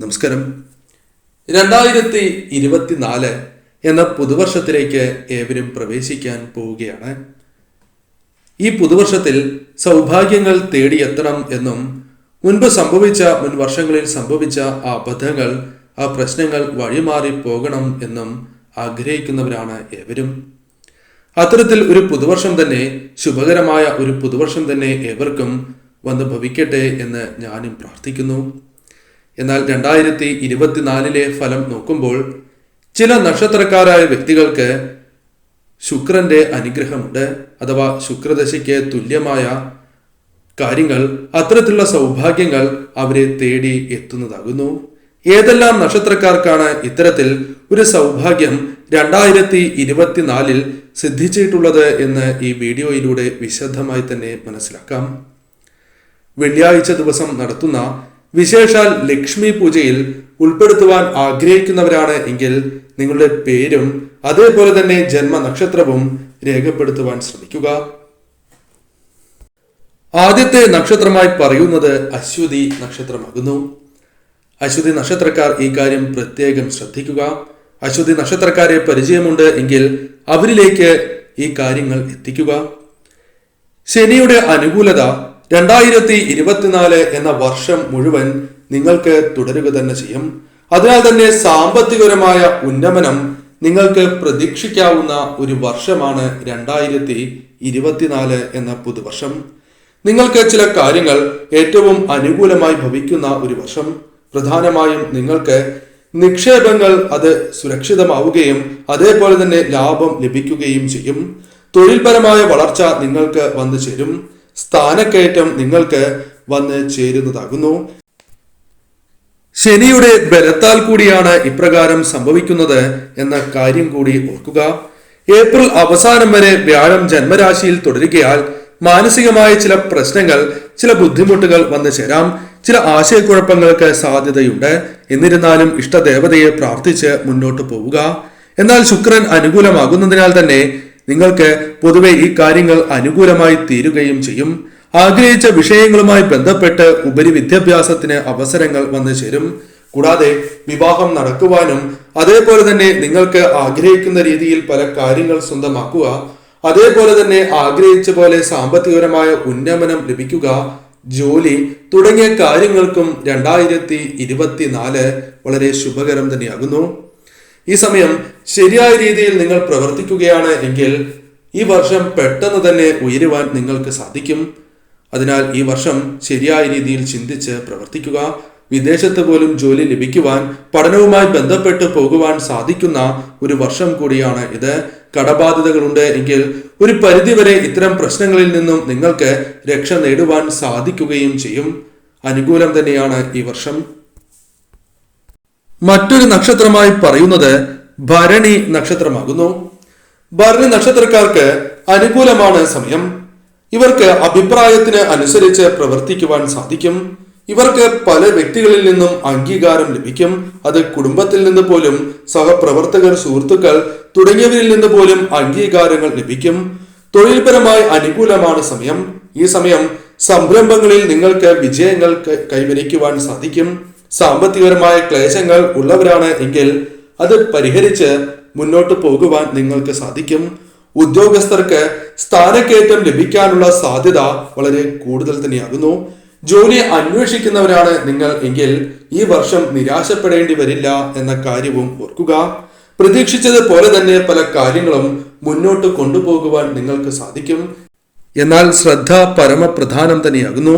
നമസ്കാരം. രണ്ടായിരത്തി ഇരുപത്തിനാല് എന്ന പുതുവർഷത്തിലേക്ക് ഏവരും പ്രവേശിക്കാൻ പോവുകയാണ്. ഈ പുതുവർഷത്തിൽ സൗഭാഗ്യങ്ങൾ തേടിയെത്തണം എന്നും മുൻപ് സംഭവിച്ച മുൻ വർഷങ്ങളിൽ സംഭവിച്ച ആ അബദ്ധങ്ങൾ ആ പ്രശ്നങ്ങൾ വഴിമാറി പോകണം എന്നും ആഗ്രഹിക്കുന്നവരാണ് ഏവരും. അത്തരത്തിൽ ഒരു പുതുവർഷം തന്നെ ശുഭകരമായ ഒരു പുതുവർഷം തന്നെ ഏവർക്കും വന്ന് ഭവിക്കട്ടെ എന്ന് ഞാനും പ്രാർത്ഥിക്കുന്നു. എന്നാൽ രണ്ടായിരത്തി ഇരുപത്തിനാലിലെ ഫലം നോക്കുമ്പോൾ ചില നക്ഷത്രക്കാരായ വ്യക്തികൾക്ക് ശുക്രന്റെ അനുഗ്രഹമുണ്ട് അഥവാ ശുക്രദശയ്ക്ക് തുല്യമായ കാര്യങ്ങൾ അത്തരത്തിലുള്ള സൗഭാഗ്യങ്ങൾ അവരെ തേടി എത്തുന്നതാകുന്നു. ഏതെല്ലാം നക്ഷത്രക്കാർക്കാണ് ഇത്തരത്തിൽ ഒരു സൗഭാഗ്യം രണ്ടായിരത്തി ഇരുപത്തിനാലിൽ സിദ്ധിച്ചിട്ടുള്ളത് എന്ന് ഈ വീഡിയോയിലൂടെ വിശദമായി തന്നെ മനസ്സിലാക്കാം. വെള്ളിയാഴ്ച ദിവസം നടത്തുന്ന വിശേഷാൽ ലക്ഷ്മി പൂജയിൽ ഉൾപ്പെടുത്തുവാൻ ആഗ്രഹിക്കുന്നവരാണ് എങ്കിൽ നിങ്ങളുടെ പേരും അതേപോലെ തന്നെ ജന്മ നക്ഷത്രവും രേഖപ്പെടുത്തുവാൻ ശ്രമിക്കുക. ആദ്യത്തെ നക്ഷത്രമായി പറയുന്നത് അശ്വതി നക്ഷത്രമാകുന്നു. അശ്വതി നക്ഷത്രക്കാർ ഈ കാര്യം പ്രത്യേകം ശ്രദ്ധിക്കുക. അശ്വതി നക്ഷത്രക്കാരെ പരിചയമുണ്ട് എങ്കിൽ അവരിലേക്ക് ഈ കാര്യങ്ങൾ എത്തിക്കുക. ശനിയുടെ അനുകൂലത രണ്ടായിരത്തി ഇരുപത്തിനാല് എന്ന വർഷം മുഴുവൻ നിങ്ങൾക്ക് തുടരുക തന്നെ ചെയ്യും. അതിനാൽ തന്നെ സാമ്പത്തികപരമായ ഉന്നമനം നിങ്ങൾക്ക് പ്രതീക്ഷിക്കാവുന്ന ഒരു വർഷമാണ് രണ്ടായിരത്തി ഇരുപത്തിനാല് എന്ന പുതുവർഷം. നിങ്ങൾക്ക് ചില കാര്യങ്ങൾ ഏറ്റവും അനുകൂലമായി ഭവിക്കുന്ന ഒരു വർഷം. പ്രധാനമായും നിങ്ങൾക്ക് നിക്ഷേപങ്ങൾ അത് സുരക്ഷിതമാവുകയും അതേപോലെ തന്നെ ലാഭം ലഭിക്കുകയും ചെയ്യും. തൊഴിൽപരമായ വളർച്ച നിങ്ങൾക്ക് വന്നു ചേരും. സ്ഥാനക്കയറ്റം നിങ്ങൾക്ക് വന്ന് ചേരുന്നതാകുന്നു. ശനിയുടെ ബലത്താൽ കൂടിയാണ് ഇപ്രകാരം സംഭവിക്കുന്നത് എന്ന കാര്യം കൂടി ഓർക്കുക. ഏപ്രിൽ അവസാനം വരെ വ്യാഴം ജന്മരാശിയിൽ തുടരുകയാൽ മാനസികമായ ചില പ്രശ്നങ്ങൾ ചില ബുദ്ധിമുട്ടുകൾ വന്നു ചേരാം. ചില ആശയക്കുഴപ്പങ്ങൾക്ക് സാധ്യതയുണ്ട്. എന്നിരുന്നാലും ഇഷ്ടദേവതയെ പ്രാർത്ഥിച്ച് മുന്നോട്ട് പോവുക. എന്നാൽ ശുക്രൻ അനുകൂലമാകുന്നതിനാൽ തന്നെ നിങ്ങൾക്ക് പൊതുവെ ഈ കാര്യങ്ങൾ അനുകൂലമായി തീരുകയും ചെയ്യും. ആഗ്രഹിച്ച വിഷയങ്ങളുമായി ബന്ധപ്പെട്ട് ഉപരി വിദ്യാഭ്യാസത്തിന് അവസരങ്ങൾ വന്നു ചേരും. കൂടാതെ വിവാഹം നടക്കുവാനും അതേപോലെ തന്നെ നിങ്ങൾക്ക് ആഗ്രഹിക്കുന്ന രീതിയിൽ പല കാര്യങ്ങൾ സ്വന്തമാക്കുക അതേപോലെ തന്നെ ആഗ്രഹിച്ച പോലെ സാമ്പത്തികപരമായ ഉന്നമനം ലഭിക്കുക ജോലി തുടങ്ങിയ കാര്യങ്ങൾക്കും രണ്ടായിരത്തി ഇരുപത്തിനാല് വളരെ ശുഭകരം തന്നെയാകുന്നു. ഈ സമയം ശരിയായ രീതിയിൽ നിങ്ങൾ പ്രവർത്തിക്കുകയാണ് എങ്കിൽ ഈ വർഷം പെട്ടെന്ന് തന്നെ ഉയരുവാൻ നിങ്ങൾക്ക് സാധിക്കും. അതിനാൽ ഈ വർഷം ശരിയായ രീതിയിൽ ചിന്തിച്ച് പ്രവർത്തിക്കുക. വിദേശത്ത് പോലും ജോലി ലഭിക്കുവാൻ പഠനവുമായി ബന്ധപ്പെട്ട് പോകുവാൻ സാധിക്കുന്ന ഒരു വർഷം കൂടിയാണ് ഇത്. കടബാധ്യതകളുണ്ട് എങ്കിൽ ഒരു പരിധിവരെ ഇത്തരം പ്രശ്നങ്ങളിൽ നിന്നും നിങ്ങൾക്ക് രക്ഷ നേടുവാൻ സാധിക്കുകയും ചെയ്യും. അനുകൂലം തന്നെയാണ് ഈ വർഷം. മറ്റൊരു നക്ഷത്രമായി പറയുന്നത് ഭരണി നക്ഷത്രമാകുന്നു. ഭരണി നക്ഷത്രക്കാർക്ക് അനുകൂലമാണ് സമയം. ഇവർക്ക് അഭിപ്രായത്തിന് അനുസരിച്ച് പ്രവർത്തിക്കുവാൻ സാധിക്കും. ഇവർക്ക് പല വ്യക്തികളിൽ നിന്നും അംഗീകാരം ലഭിക്കും. അത് കുടുംബത്തിൽ നിന്ന് പോലും സഹപ്രവർത്തകർ സുഹൃത്തുക്കൾ തുടങ്ങിയവരിൽ നിന്ന് പോലും അംഗീകാരങ്ങൾ ലഭിക്കും. തൊഴിൽപരമായി അനുകൂലമാണ് സമയം. ഈ സമയം സംരംഭങ്ങളിൽ നിങ്ങൾക്ക് വിജയങ്ങൾ കൈവരിക്കുവാൻ സാധിക്കും. സാമ്പത്തികപരമായ ക്ലേശങ്ങൾ ഉള്ളവരാണ് എങ്കിൽ അത് പരിഹരിച്ച് മുന്നോട്ട് പോകുവാൻ നിങ്ങൾക്ക് സാധിക്കും. ഉദ്യോഗസ്ഥർക്ക് സ്ഥാനക്കയറ്റം ലഭിക്കാനുള്ള സാധ്യത വളരെ കൂടുതൽ തന്നെയാകുന്നു. ജോലി അന്വേഷിക്കുന്നവരാണ് നിങ്ങൾ എങ്കിൽ ഈ വർഷം നിരാശപ്പെടേണ്ടി വരില്ല എന്ന കാര്യവും ഓർക്കുക. പ്രതീക്ഷിച്ചത് പോലെ തന്നെ പല കാര്യങ്ങളും മുന്നോട്ട് കൊണ്ടുപോകുവാൻ നിങ്ങൾക്ക് സാധിക്കും. എന്നാൽ ശ്രദ്ധ പരമപ്രധാനം തന്നെയാകുന്നു.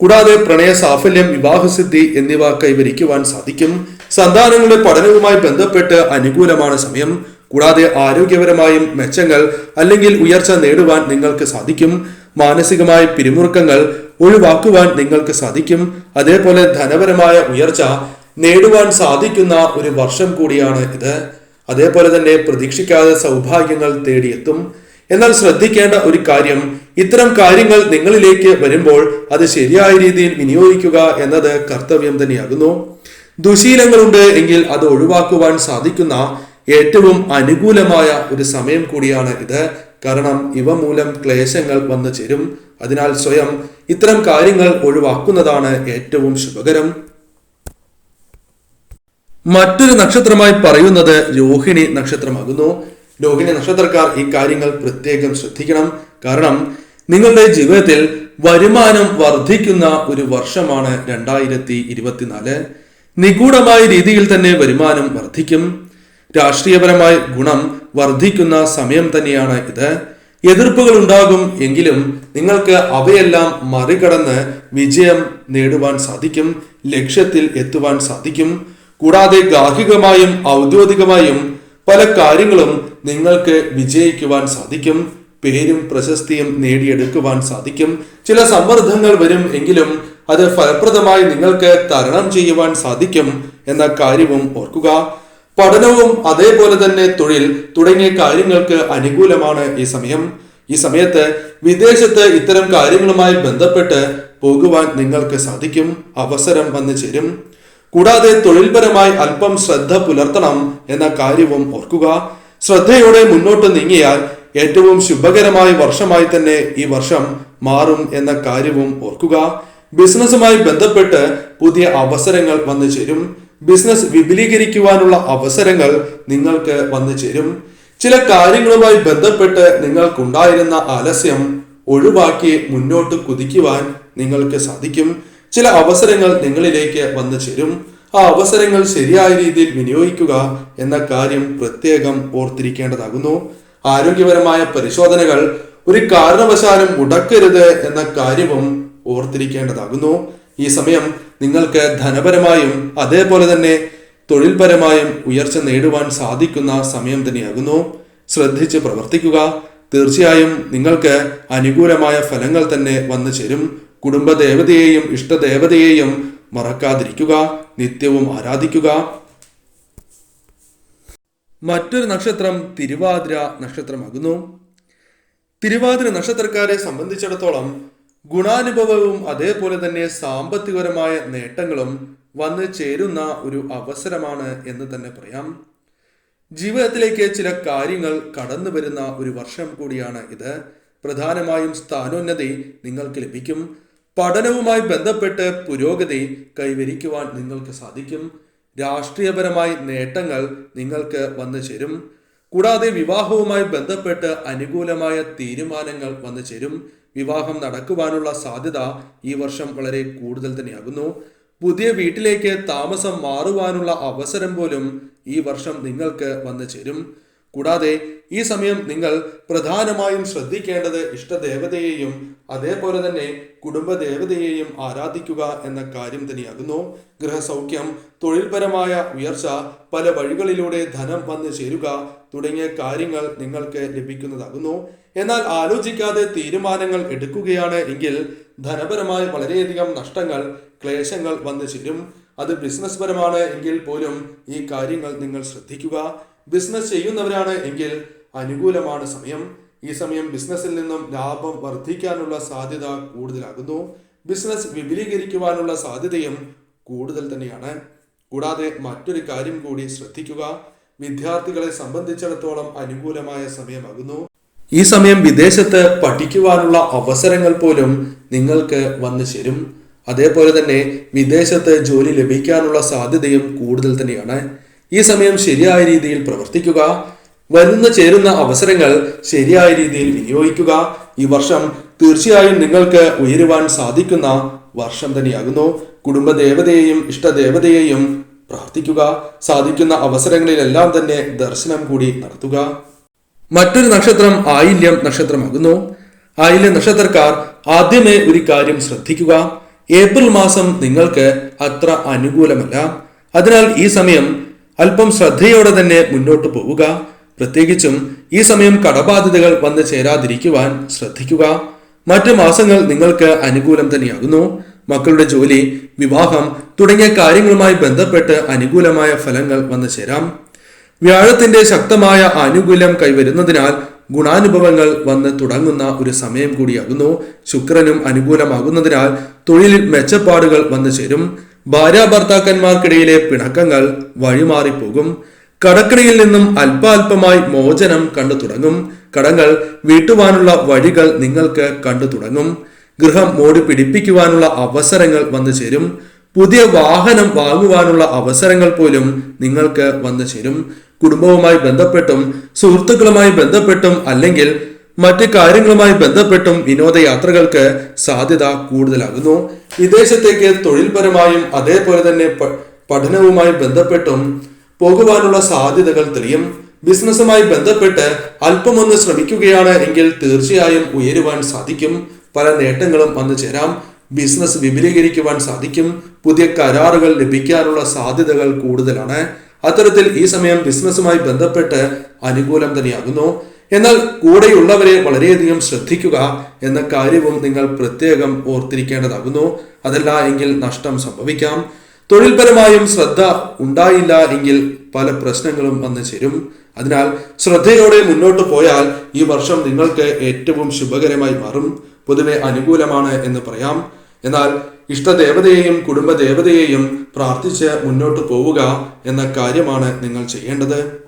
കൂടാതെ പ്രണയ സാഫല്യം വിവാഹസിദ്ധി എന്നിവ കൈവരിക്കുവാൻ സാധിക്കും. സന്താനങ്ങളുടെ പഠനവുമായി ബന്ധപ്പെട്ട് അനുകൂലമാണ് സമയം. കൂടാതെ ആരോഗ്യപരമായും മെച്ചങ്ങൾ അല്ലെങ്കിൽ ഉയർച്ച നേടുവാൻ നിങ്ങൾക്ക് സാധിക്കും. മാനസികമായ പിരിമുറുക്കങ്ങൾ ഒഴിവാക്കുവാൻ നിങ്ങൾക്ക് സാധിക്കും. അതേപോലെ ധനപരമായ ഉയർച്ച നേടുവാൻ സാധിക്കുന്ന ഒരു വർഷം കൂടിയാണ് ഇത്. അതേപോലെ തന്നെ പ്രതീക്ഷിക്കാതെ സൗഭാഗ്യങ്ങൾ തേടിയെത്തും. എന്നാൽ ശ്രദ്ധിക്കേണ്ട ഒരു കാര്യം ഇത്തരം കാര്യങ്ങൾ നിങ്ങളിലേക്ക് വരുമ്പോൾ അത് ശരിയായ രീതിയിൽ വിനിയോഗിക്കുക എന്നത് കർത്തവ്യം തന്നെയാകുന്നു. ദുശീലങ്ങളുണ്ട് എങ്കിൽ അത് ഒഴിവാക്കുവാൻ സാധിക്കുന്ന ഏറ്റവും അനുകൂലമായ ഒരു സമയം കൂടിയാണ് ഇത്. കാരണം ഇവ മൂലം ക്ലേശങ്ങൾ വന്നു ചേരും. അതിനാൽ സ്വയം ഇത്തരം കാര്യങ്ങൾ ഒഴിവാക്കുന്നതാണ് ഏറ്റവും ശുഭകരം. മറ്റൊരു നക്ഷത്രമായി പറയുന്നത് രോഹിണി നക്ഷത്രമാകുന്നു. രോഹിണി നക്ഷത്രക്കാർ ഈ കാര്യങ്ങൾ പ്രത്യേകം ശ്രദ്ധിക്കണം. കാരണം നിങ്ങളുടെ ജീവിതത്തിൽ വരുമാനം വർദ്ധിക്കുന്ന ഒരു വർഷമാണ് രണ്ടായിരത്തി ഇരുപത്തിനാല് നിഗൂഢമായ രീതിയിൽ തന്നെ വരുമാനം വർദ്ധിക്കും. രാഷ്ട്രീയപരമായ ഗുണം വർദ്ധിക്കുന്ന സമയം തന്നെയാണ് ഇത്. എതിർപ്പുകൾ ഉണ്ടാകും എങ്കിലും നിങ്ങൾക്ക് അവയെല്ലാം മറികടന്ന് വിജയം നേടുവാൻ സാധിക്കും ലക്ഷ്യത്തിൽ എത്തുവാൻ സാധിക്കും. കൂടാതെ ഗാർഹികമായും ഔദ്യോഗികമായും പല കാര്യങ്ങളും നിങ്ങൾക്ക് വിജയിക്കുവാൻ സാധിക്കും പേരും പ്രശസ്തിയും നേടിയെടുക്കുവാൻ സാധിക്കും. ചില സമ്മർദ്ദങ്ങൾ വരും എങ്കിലും അത് ഫലപ്രദമായി നിങ്ങൾക്ക് തരണം ചെയ്യുവാൻ സാധിക്കും എന്ന കാര്യവും ഓർക്കുക. പഠനവും അതേപോലെ തന്നെ തൊഴിൽ തുടങ്ങിയ കാര്യങ്ങൾക്ക് അനുകൂലമാണ് ഈ സമയം. ഈ സമയത്ത് വിദേശത്ത് ഇത്തരം കാര്യങ്ങളുമായി ബന്ധപ്പെട്ട് പോകുവാൻ നിങ്ങൾക്ക് സാധിക്കും അവസരം വന്നു ചേരും. കൂടാതെ തൊഴിൽപരമായി അല്പം ശ്രദ്ധ പുലർത്തണം എന്ന കാര്യവും ഓർക്കുക. ശ്രദ്ധയോടെ മുന്നോട്ട് നീങ്ങിയാൽ ഏറ്റവും ശുഭകരമായ വർഷമായി തന്നെ ഈ വർഷം മാറും എന്ന കാര്യവും ഓർക്കുക. ബിസിനസ്സുമായി ബന്ധപ്പെട്ട് പുതിയ അവസരങ്ങൾ വന്നു ചേരും. ബിസിനസ് വിപുലീകരിക്കുവാനുള്ള അവസരങ്ങൾ നിങ്ങൾക്ക് വന്നു ചേരും. ചില കാര്യങ്ങളുമായി ബന്ധപ്പെട്ട് നിങ്ങൾക്കുണ്ടായിരുന്ന ആലസ്യം ഒഴിവാക്കി മുന്നോട്ട് കുതിക്കുവാൻ നിങ്ങൾക്ക് സാധിക്കും. ചില അവസരങ്ങൾ നിങ്ങളിലേക്ക് വന്നു ചേരും. ആ അവസരങ്ങൾ ശരിയായ രീതിയിൽ വിനിയോഗിക്കുക എന്ന കാര്യം പ്രത്യേകം ഓർത്തിരിക്കേണ്ടതാകുന്നു. ആരോഗ്യപരമായ പരിശോധനകൾ ഒരു കാരണവശാലും മുടക്കരുത് എന്ന കാര്യവും ഓർത്തിരിക്കേണ്ടതാകുന്നു. ഈ സമയം നിങ്ങൾക്ക് ധനപരമായും അതേപോലെ തന്നെ തൊഴിൽപരമായും ഉയർച്ച നേടുവാൻ സാധിക്കുന്ന സമയം തന്നെയാകുന്നു. ശ്രദ്ധിച്ച് പ്രവർത്തിക്കുക. തീർച്ചയായും നിങ്ങൾക്ക് അനുകൂലമായ ഫലങ്ങൾ തന്നെ വന്നു ചേരും. കുടുംബദേവതയെയും ഇഷ്ടദേവതയെയും മറക്കാതിരിക്കുക നിത്യവും ആരാധിക്കുക. മറ്റൊരു നക്ഷത്രം തിരുവാതിര നക്ഷത്രമാകുന്നു. തിരുവാതിര നക്ഷത്രക്കാരെ സംബന്ധിച്ചിടത്തോളം ഗുണാനുഭവവും അതേപോലെ തന്നെ സാമ്പത്തികപരമായ നേട്ടങ്ങളും വന്നു ചേരുന്ന ഒരു അവസരമാണ് എന്ന് തന്നെ പറയാം. ജീവിതത്തിലേക്ക് ചില കാര്യങ്ങൾ കടന്നു വരുന്ന ഒരു വർഷം കൂടിയാണ് ഇത്. പ്രധാനമായും സ്ഥാനോന്നതി നിങ്ങൾക്ക് ലഭിക്കും. പഠനവുമായി ബന്ധപ്പെട്ട് പുരോഗതി കൈവരിക്കുവാൻ നിങ്ങൾക്ക് സാധിക്കും. രാഷ്ട്രീയപരമായി നേട്ടങ്ങൾ നിങ്ങൾക്ക് വന്നു ചേരും. കൂടാതെ വിവാഹവുമായി ബന്ധപ്പെട്ട് അനുകൂലമായ തീരുമാനങ്ങൾ വന്നു ചേരും. വിവാഹം നടക്കുവാനുള്ള സാധ്യത ഈ വർഷം വളരെ കൂടുതൽ തന്നെയാകുന്നു. പുതിയ വീട്ടിലേക്ക് താമസം മാറുവാനുള്ള അവസരം പോലും ഈ വർഷം നിങ്ങൾക്ക് വന്നു ചേരും. കൂടാതെ ഈ സമയം നിങ്ങൾ പ്രധാനമായും ശ്രദ്ധിക്കേണ്ടത് ഇഷ്ടദേവതയെയും അതേപോലെ തന്നെ കുടുംബദേവതയെയും ആരാധിക്കുക എന്ന കാര്യം തന്നെയാകുന്നു. ഗൃഹസൗഖ്യം തൊഴിൽപരമായ ഉയർച്ച പല വഴികളിലൂടെ ധനം വന്നു ചേരുക തുടങ്ങിയ കാര്യങ്ങൾ നിങ്ങൾക്ക് ലഭിക്കുന്നതാകുന്നു. എന്നാൽ ആലോചിക്കാതെ തീരുമാനങ്ങൾ എടുക്കുകയാണ് എങ്കിൽ ധനപരമായി വളരെയധികം നഷ്ടങ്ങൾ ക്ലേശങ്ങൾ വന്നു ചേരും. അത് ബിസിനസ് പരമാണ് എങ്കിൽ പോലും ഈ കാര്യങ്ങൾ നിങ്ങൾ ശ്രദ്ധിക്കുക. ബിസിനസ് ചെയ്യുന്നവരാണ് എങ്കിൽ അനുകൂലമാണ് സമയം. ഈ സമയം ബിസിനസ്സിൽ നിന്നും ലാഭം വർദ്ധിക്കാനുള്ള സാധ്യത കൂടുതലാകുന്നു. ബിസിനസ് വിപുലീകരിക്കുവാനുള്ള സാധ്യതയും കൂടുതൽ തന്നെയാണ്. കൂടാതെ മറ്റൊരു കാര്യം കൂടി ശ്രദ്ധിക്കുക. വിദ്യാർത്ഥികളെ സംബന്ധിച്ചിടത്തോളം അനുകൂലമായ സമയമാകുന്നു. ഈ സമയം വിദേശത്ത് പഠിക്കുവാനുള്ള അവസരങ്ങൾ പോലും നിങ്ങൾക്ക് വന്നു ചേരും. അതേപോലെ തന്നെ വിദേശത്ത് ജോലി ലഭിക്കാനുള്ള സാധ്യതയും കൂടുതൽ തന്നെയാണ്. ഈ സമയം ശരിയായ രീതിയിൽ പ്രവർത്തിക്കുക വരുന്ന ചേരുന്ന അവസരങ്ങൾ ശരിയായ രീതിയിൽ വിനിയോഗിക്കുക. ഈ വർഷം തീർച്ചയായും നിങ്ങൾക്ക് ഉയരുവാൻ സാധിക്കുന്ന വർഷം തന്നെയാകുന്നു. കുടുംബദേവതയെയും ഇഷ്ടദേവതയെയും പ്രാർത്ഥിക്കുക. സാധിക്കുന്ന അവസരങ്ങളിലെല്ലാം തന്നെ ദർശനം കൂടി നടത്തുക. മറ്റൊരു നക്ഷത്രം ആയില്യം നക്ഷത്രമാകുന്നു. ആയില്യം നക്ഷത്രക്കാർ ആദ്യമേ ഒരു കാര്യം ശ്രദ്ധിക്കുക. ഏപ്രിൽ മാസം നിങ്ങൾക്ക് അത്ര അനുകൂലമല്ല. അതിനാൽ ഈ സമയം അല്പം ശ്രദ്ധയോടെ തന്നെ മുന്നോട്ട് പോവുക. പ്രത്യേകിച്ചും ഈ സമയം കടബാധ്യതകൾ വന്നു ചേരാതിരിക്കുവാൻ ശ്രദ്ധിക്കുക. മറ്റു മാസങ്ങൾ നിങ്ങൾക്ക് അനുകൂലം തന്നെയാകുന്നു. മക്കളുടെ ജോലി വിവാഹം തുടങ്ങിയ കാര്യങ്ങളുമായി ബന്ധപ്പെട്ട് അനുകൂലമായ ഫലങ്ങൾ വന്നു ചേരാം. വ്യാഴത്തിന്റെ ശക്തമായ ആനുകൂല്യം കൈവരുന്നതിനാൽ ഗുണാനുഭവങ്ങൾ വന്ന് തുടങ്ങുന്ന ഒരു സമയം കൂടിയാകുന്നു. ശുക്രനും അനുകൂലമാകുന്നതിനാൽ തൊഴിലിൽ മെച്ചപ്പാടുകൾ വന്നു ചേരും. ഭാര്യ ഭർത്താക്കന്മാർക്കിടയിലെ പിണക്കങ്ങൾ വഴിമാറിപ്പോകും. കടക്കണിയിൽ നിന്നും അല്പാൽപമായി മോചനം കണ്ടു തുടങ്ങും. കടങ്ങൾ വീട്ടുവാനുള്ള വഴികൾ നിങ്ങൾക്ക് കണ്ടു തുടങ്ങും. ഗൃഹം മോടി പിടിപ്പിക്കുവാനുള്ള അവസരങ്ങൾ വന്നു ചേരും. പുതിയ വാഹനം വാങ്ങുവാനുള്ള അവസരങ്ങൾ പോലും നിങ്ങൾക്ക് വന്നു ചേരും. കുടുംബവുമായി ബന്ധപ്പെട്ടും സുഹൃത്തുക്കളുമായി ബന്ധപ്പെട്ടും അല്ലെങ്കിൽ മറ്റ് കാര്യങ്ങളുമായി ബന്ധപ്പെട്ടും വിനോദയാത്രകൾക്ക് സാധ്യത കൂടുതലാകുന്നു. വിദേശത്തേക്ക് തൊഴിൽപരമായും അതേപോലെ തന്നെ പഠനവുമായി ബന്ധപ്പെട്ടും പോകുവാനുള്ള സാധ്യതകൾ തെളിയും. ബിസിനസ്സുമായി ബന്ധപ്പെട്ട് അല്പമൊന്ന് ശ്രമിക്കുകയാണ് എങ്കിൽ തീർച്ചയായും ഉയരുവാൻ സാധിക്കും. പല നേട്ടങ്ങളും വന്നു ചേരാം. ബിസിനസ് വിപുലീകരിക്കുവാൻ സാധിക്കും. പുതിയ കരാറുകൾ ലഭിക്കാനുള്ള സാധ്യതകൾ കൂടുതലാണ്. അത്തരത്തിൽ ഈ സമയം ബിസിനസ്സുമായി ബന്ധപ്പെട്ട് അനുകൂലം തന്നെയാകുന്നു. എന്നാൽ കൂടെയുള്ളവരെ വളരെയധികം ശ്രദ്ധിക്കുക എന്ന കാര്യവും നിങ്ങൾ പ്രത്യേകം ഓർത്തിരിക്കേണ്ടതാകുന്നു. അതല്ല എങ്കിൽ നഷ്ടം സംഭവിക്കാം. തൊഴിൽപരമായും ശ്രദ്ധ ഉണ്ടായില്ല എങ്കിൽ പല പ്രശ്നങ്ങളും വന്നു ചേരും. അതിനാൽ ശ്രദ്ധയോടെ മുന്നോട്ട് പോയാൽ ഈ വർഷം നിങ്ങൾക്ക് ഏറ്റവും ശുഭകരമായി മാറും. പൊതുവെ അനുകൂലമാണ് എന്ന് പറയാം. എന്നാൽ ഇഷ്ടദേവതയെയും കുടുംബദേവതയെയും പ്രാർത്ഥിച്ച് മുന്നോട്ട് പോവുക എന്ന കാര്യമാണ് നിങ്ങൾ ചെയ്യേണ്ടത്.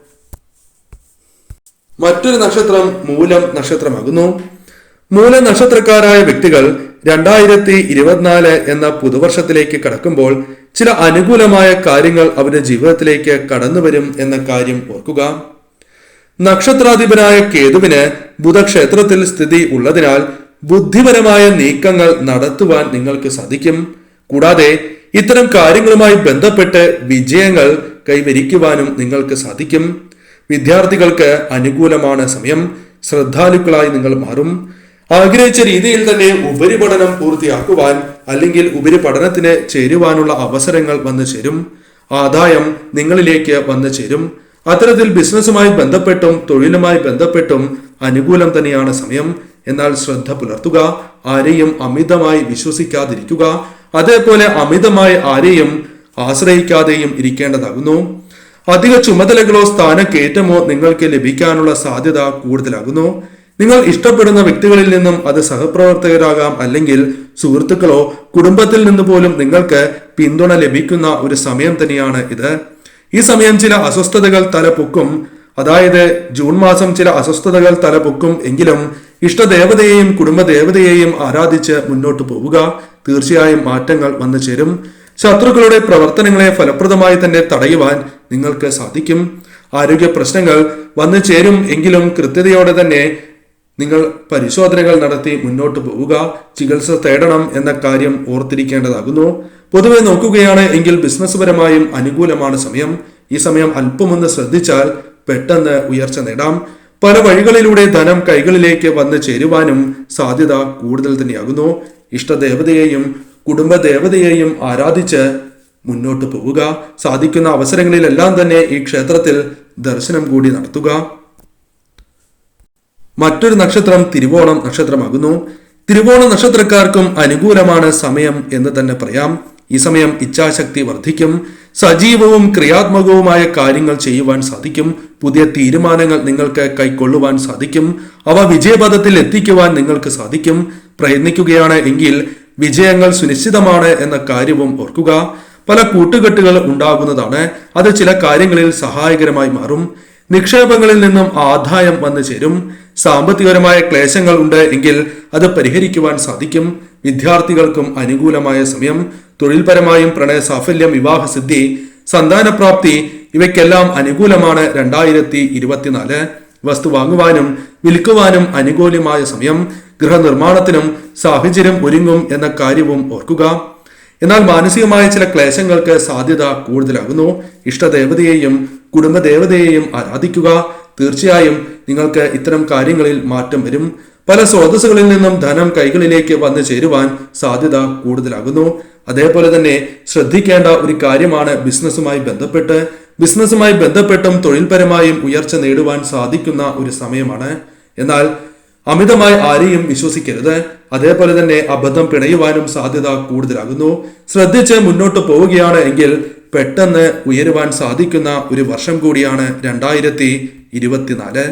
മറ്റൊരു നക്ഷത്രം മൂലം നക്ഷത്രമാകുന്നു. മൂല നക്ഷത്രക്കാരായ വ്യക്തികൾ രണ്ടായിരത്തി ഇരുപത്തിനാല് എന്ന പുതുവർഷത്തിലേക്ക് കടക്കുമ്പോൾ ചില അനുകൂലമായ കാര്യങ്ങൾ അവരുടെ ജീവിതത്തിലേക്ക് കടന്നു വരും എന്ന കാര്യം ഓർക്കുക. നക്ഷത്രാധിപനായ കേതുവിന് ബുധക്ഷേത്രത്തിൽ സ്ഥിതി ഉള്ളതിനാൽ ബുദ്ധിപരമായ നീക്കങ്ങൾ നടത്തുവാൻ നിങ്ങൾക്ക് സാധിക്കും. കൂടാതെ ഇത്തരം കാര്യങ്ങളുമായി ബന്ധപ്പെട്ട് വിജയങ്ങൾ കൈവരിക്കുവാനും നിങ്ങൾക്ക് സാധിക്കും. വിദ്യാർത്ഥികൾക്ക് അനുകൂലമാണ് സമയം. ശ്രദ്ധാലുക്കളായി നിങ്ങൾ മാറും. ആഗ്രഹിച്ച രീതിയിൽ തന്നെ ഉപരിപഠനം പൂർത്തിയാക്കുവാൻ അല്ലെങ്കിൽ ഉപരിപഠനത്തിന് ചേരുവാനുള്ള അവസരങ്ങൾ വന്നു ചേരും. ആദായം നിങ്ങളിലേക്ക് വന്നു ചേരും. അത്തരത്തിൽ ബിസിനസ്സുമായി ബന്ധപ്പെട്ടും തൊഴിലുമായി ബന്ധപ്പെട്ടും അനുകൂലം തന്നെയാണ് സമയം. എന്നാൽ ശ്രദ്ധ പുലർത്തുക ആരെയും അമിതമായി വിശ്വസിക്കാതിരിക്കുക അതേപോലെ അമിതമായി ആരെയും ആശ്രയിക്കാതെയും ഇരിക്കേണ്ടതാകുന്നു. അധിക ചുമതലകളോ സ്ഥാനക്കയറ്റമോ നിങ്ങൾക്ക് ലഭിക്കാനുള്ള സാധ്യത കൂടുതലാകുന്നു. നിങ്ങൾ ഇഷ്ടപ്പെടുന്ന വ്യക്തികളിൽ നിന്നും അത് സഹപ്രവർത്തകരാകാം അല്ലെങ്കിൽ സുഹൃത്തുക്കളോ കുടുംബത്തിൽ നിന്ന് പോലും നിങ്ങൾക്ക് പിന്തുണ ലഭിക്കുന്ന ഒരു സമയം തന്നെയാണ് ഇത്. ഈ സമയം ചില അസ്വസ്ഥതകൾ തലപൊക്കും. അതായത് ജൂൺ മാസം ചില അസ്വസ്ഥതകൾ തലപൊക്കും എങ്കിലും ഇഷ്ടദേവതയെയും കുടുംബദേവതയെയും ആരാധിച്ച് മുന്നോട്ട് പോവുക. തീർച്ചയായും മാറ്റങ്ങൾ വന്നു ചേരും. ശത്രുക്കളുടെ പ്രവർത്തനങ്ങളെ ഫലപ്രദമായി തന്നെ തടയുവാൻ നിങ്ങൾക്ക് സാധിക്കും. ആരോഗ്യ പ്രശ്നങ്ങൾ വന്നു ചേരും എങ്കിലും കൃത്യതയോടെ തന്നെ നിങ്ങൾ പരിശോധനകൾ നടത്തി മുന്നോട്ട് പോവുക. ചികിത്സ തേടണം എന്ന കാര്യം ഓർത്തിരിക്കേണ്ടതാകുന്നു. പൊതുവെ നോക്കുകയാണ് എങ്കിൽ ബിസിനസ് പരമായും അനുകൂലമാണ് സമയം. ഈ സമയം അല്പമൊന്ന് ശ്രദ്ധിച്ചാൽ പെട്ടെന്ന് ഉയർച്ച നേടാം. പല വഴികളിലൂടെ ധനം കൈകളിലേക്ക് വന്ന് ചേരുവാനും സാധ്യത കൂടുതൽ തന്നെയാകുന്നു. ഇഷ്ടദേവതയെയും കുടുംബദേവതയെയും ആരാധിച്ച് മുന്നോട്ട് പോവുക. സാധിക്കുന്ന അവസരങ്ങളിലെല്ലാം തന്നെ ഈ ക്ഷേത്രത്തിൽ ദർശനം കൂടി നടത്തുക. മറ്റൊരു നക്ഷത്രം തിരുവോണം നക്ഷത്രമാകുന്നു. തിരുവോണ നക്ഷത്രക്കാർക്കും അനുകൂലമാണ് സമയം എന്ന് തന്നെ പറയാം. ഈ സമയം ഇച്ഛാശക്തി വർദ്ധിക്കും. സജീവവും ക്രിയാത്മകവുമായ കാര്യങ്ങൾ ചെയ്യുവാൻ സാധിക്കും. പുതിയ തീരുമാനങ്ങൾ നിങ്ങൾക്ക് കൈക്കൊള്ളുവാൻ സാധിക്കും. അവ വിജയപഥത്തിൽ എത്തിക്കുവാൻ നിങ്ങൾക്ക് സാധിക്കും. പ്രയത്നിക്കുകയാണ് എങ്കിൽ വിജയങ്ങൾ സുനിശ്ചിതമാണ് എന്ന കാര്യവും ഓർക്കുക. പല കൂട്ടുകെട്ടുകൾ ഉണ്ടാകുന്നതാണ്. അത് ചില കാര്യങ്ങളിൽ സഹായകരമായി മാറും. നിക്ഷേപങ്ങളിൽ നിന്നും ആദായം വന്നു ചേരും. സാമ്പത്തികപരമായ ക്ലേശങ്ങൾ ഉണ്ട് എങ്കിൽ അത് പരിഹരിക്കുവാൻ സാധിക്കും. വിദ്യാർത്ഥികൾക്കും അനുകൂലമായ സമയം. തൊഴിൽപരമായും പ്രണയ സാഫല്യം വിവാഹസിദ്ധി സന്താനപ്രാപ്തി ഇവയ്ക്കെല്ലാം അനുകൂലമാണ് രണ്ടായിരത്തി ഇരുപത്തിനാല് വസ്തു വാങ്ങുവാനും വിൽക്കുവാനും അനുകൂലമായ സമയം. ഗൃഹനിർമ്മാണത്തിനും സാഹചര്യം ഒരുങ്ങും എന്ന കാര്യവും ഓർക്കുക. എന്നാൽ മാനസികമായ ചില ക്ലേശങ്ങൾക്ക് സാധ്യത കൂടുതലാകുന്നു. ഇഷ്ടദേവതയെയും കുടുംബദേവതയെയും ആരാധിക്കുക. തീർച്ചയായും നിങ്ങൾക്ക് ഇത്തരം കാര്യങ്ങളിൽ മാറ്റം വരും. പല സ്രോതസ്സുകളിൽ നിന്നും ധനം കൈകളിലേക്ക് വന്നു ചേരുവാൻ സാധ്യത കൂടുതലാകുന്നു. അതേപോലെ തന്നെ ശ്രദ്ധിക്കേണ്ട ഒരു കാര്യമാണ് ബിസിനസ്സുമായി ബന്ധപ്പെട്ട്. ബിസിനസ്സുമായി ബന്ധപ്പെട്ടും തൊഴിൽപരമായും ഉയർച്ച നേടുവാൻ സാധിക്കുന്ന ഒരു സമയമാണ്. എന്നാൽ അമിതമായി ആരെയും വിശ്വസിക്കരുത്. അതേപോലെ തന്നെ അബദ്ധം പിണയുവാനും സാധ്യത കൂടുതലാകുന്നു. ശ്രദ്ധിച്ച് മുന്നോട്ട് പോവുകയാണ് എങ്കിൽ പെട്ടെന്ന് ഉയരുവാൻ സാധിക്കുന്ന ഒരു വർഷം കൂടിയാണ് രണ്ടായിരത്തി ഇരുപത്തിനാല്.